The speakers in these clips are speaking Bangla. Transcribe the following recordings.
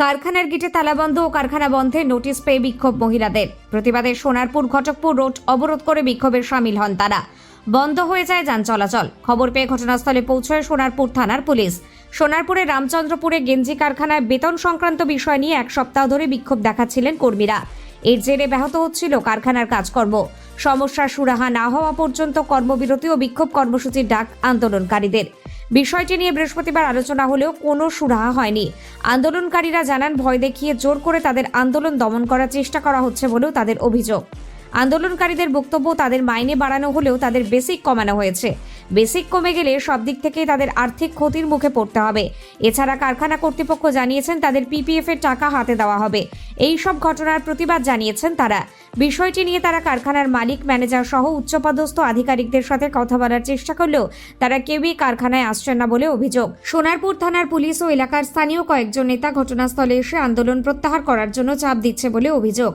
কারখানার গেটে তালাবন্ধ ও কারখানা বন্ধে নোটিশ পেয়ে বিক্ষোভ মহিলাদের। প্রতিবাদে সোনারপুর ঘটকপুর রোড অবরোধ করে বিক্ষোভে সামিল হন তারা। বন্ধ হয়ে যায় যান চলাচল। খবর পেয়ে ঘটনাস্থলে পৌঁছয় সোনারপুর থানার পুলিশ। সোনারপুরে রামচন্দ্রপুরে গেঞ্জি কারখানায় বেতন সংক্রান্ত বিষয় নিয়ে এক সপ্তাহ ধরে বিক্ষোভ দেখাচ্ছিলেন কর্মীরা। এর জেরে ব্যাহত হচ্ছিল কারখানার কাজকর্ম। সমস্যার সুরাহা না হওয়া পর্যন্ত কর্মবিরতি ও বিক্ষোভ কর্মসূচির ডাক আন্দোলনকারীদের। বিষয়টি নিয়ে বৃহস্পতিবার আলোচনা হলেও কোনো সুরাহা হয়নি। আন্দোলনকারীরা জানান, ভয় দেখিয়ে জোর করে তাদের আন্দোলন দমন করার চেষ্টা করা হচ্ছে বলেও তাদের অভিযোগ। আন্দোলনকারীদের বক্তব্য তাদের মাইনে বাড়ানো হলেও তাদের বেসিক কমানো হয়েছে। বেসিক কমে গেলে সব দিক থেকেই তাদের আর্থিক ক্ষতির মুখে পড়তে হবে। এছাড়া কারখানা কর্তৃপক্ষ জানিয়েছেন তাদের পিপিএফ এর টাকা হাতে দেওয়া হবে। এই সব ঘটনার প্রতিবাদ জানিয়েছেন তারা। বিষয়টি নিয়ে তারা কারখানার মালিক, ম্যানেজার সহ উচ্চপদস্থ আধিকারিকদের সাথে কথা বলার চেষ্টা করলেও তারা কেউই কারখানায় আসছেন না বলে অভিযোগ। সোনারপুর থানার পুলিশ ও এলাকার স্থানীয় কয়েকজন নেতা ঘটনাস্থলে এসে আন্দোলন প্রত্যাহার করার জন্য চাপ দিচ্ছে বলে অভিযোগ।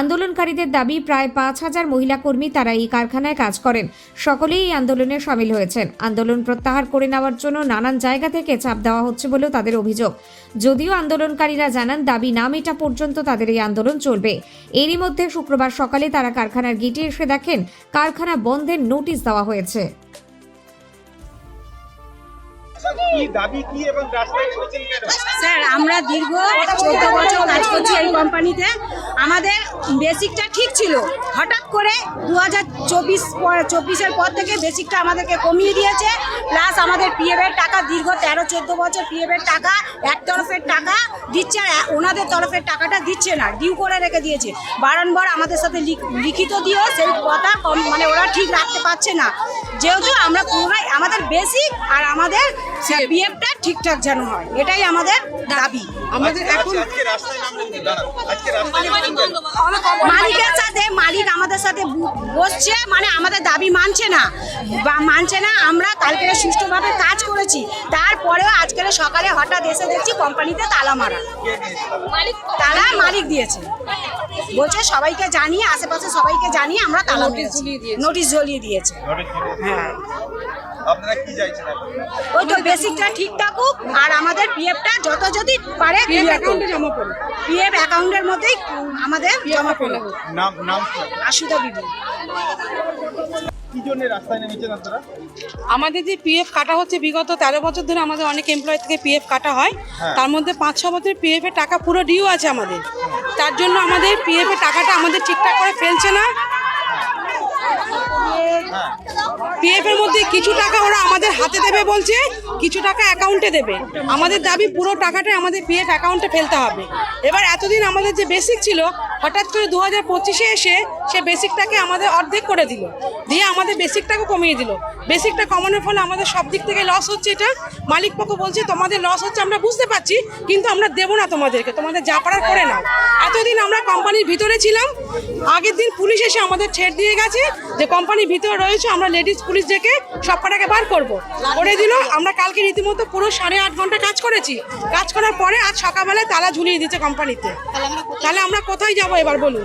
আন্দোলনকারীদের দাবি, প্রায় পাঁচ হাজার মহিলা কর্মী তারা এই কারখানায় কাজ করেন। সকলেই এই আন্দোলনে সামিল হয়েছেন। আন্দোলন প্রত্যাহার করে নেওয়ার জন্য নানান জায়গা থেকে চাপ দেওয়া হচ্ছে বলেও তাদের অভিযোগ। যদিও আন্দোলনকারীরা জানান দাবি না মেটা পর্যন্ত তাদের এই আন্দোলন চলবে। এরই মধ্যে শুক্রবার সকালে তারা কারখানার গেটে এসে দেখেন কারখানা বন্ধের নোটিশ দেওয়া হয়েছে। কি দাবি কি এবং রাস্তায় নেমেছেন কেন? স্যার আমরা দীর্ঘ চোদ্দ বছর কাজ করছি এই কোম্পানিতে। আমাদের বেসিকটা ঠিক ছিল। হঠাৎ করে দু হাজার চব্বিশ চব্বিশের পর থেকে বেসিকটা আমাদেরকে কমিয়ে দিয়েছে। প্লাস আমাদের পিএফের টাকা, দীর্ঘ তেরো, চোদ্দ বছর পিএফের টাকা, এক তরফের টাকা দিচ্ছে আর ওনাদের তরফের টাকাটা দিচ্ছে না, ডিউ করে রেখে দিয়েছে। বারংবার আমাদের সাথে লিখ- লিখিত দিয়েও সেই কথা কম- মানে ওরা ঠিক রাখতে পারছে না। যেহেতু আমরা পুনরায় আমাদের বেসিক আর আমাদের পিএফটা ঠিকঠাক যেন হয় এটাই আমাদের দাবি। আমাদের এখন? মালিকের সাথে মালিক আমাদের সাথে বসছে মানে আমাদের দাবি মানছে না। বা মানছে না আমরা কালকে সুষ্ঠুভাবে কাজ করেছি। তারপরেও আজকের সকালে হঠাৎ এসে দেখছি কোম্পানিতে তালা মারা। তালা মালিক দিয়েছে। বলছে সবাইকে জানিয়ে আশেপাশে সবাইকে জানিয়ে আমরা তালা মেরেছি নোটিশ ঝুলিয়ে দিয়েছে। নোটিশ দিয়েছে। হ্যাঁ। আপনারা কি চাইছেন ওই তো বেসিকটা ঠিক থাকুক আর আমাদের পিএফটা যত যদি পারে অ্যাকাউন্টে জমা করুন। পিএফ অ্যাকাউন্টের মধ্যেই আমাদের জমা করুন। নাম নাম আশুদা বিবি। কি জন্য রাস্তায় নেমেছেন আপনারা? আমাদের যে পিএফ কাটা হচ্ছে বিগত তেরো বছর ধরে আমাদের অনেক এমপ্লয় থেকে পিএফ কাটা হয়। হ্যাঁ। তার মধ্যে পাঁচ ছ বছর পিএফ এর টাকা পুরো ডিউ আছে আমাদের। তার জন্য আমাদের পিএফ এর টাকাটা আমাদের ঠিকঠাক করে ফেলছে না। হ্যাঁ। পিএফ এর মধ্যে কিছু টাকা ওরা আমাদের হাতে দেবে বলছে, কিছু টাকা অ্যাকাউন্টে দেবে। আমাদের দাবি পুরো টাকাটা আমাদের পিএফ অ্যাকাউন্টে ফেলতে হবে। এবার এতদিন আমাদের যে বেসিক ছিল, হঠাৎ করে দু হাজার পঁচিশে এসে সে বেসিকটাকে আমাদের অর্ধেক করে দিল। দিয়ে আমাদের বেসিকটাকে কমিয়ে দিল। বেসিকটা কমানোর ফলে আমাদের সব দিক থেকে লস হচ্ছে এটা। মালিক পক্ষ বলছে, তোমাদের লস হচ্ছে, আমরা বুঝতে পারছি, কিন্তু আমরা দেবো না তোমাদেরকে। তোমাদের যা পারার করে নাও। এতদিন আমরা কোম্পানির ভিতরে ছিলাম। আগের দিন পুলিশ এসে আমাদের ছেড় দিয়ে গেছে যে কোম্পানির ভিতরে রয়েছে, আমরা লেডিস পুলিশ ডেকে সব কটাকে বার করব। করে দিল, আমরা কালকে রীতিমতো পুরো সাড়ে আট ঘণ্টা কাজ করেছি। কাজ করার পরে আজ সকালবেলায় তালা ঝুলিয়ে দিচ্ছে কোম্পানিতে। তাহলে আমরা কোথায় যাব এবার বলুন?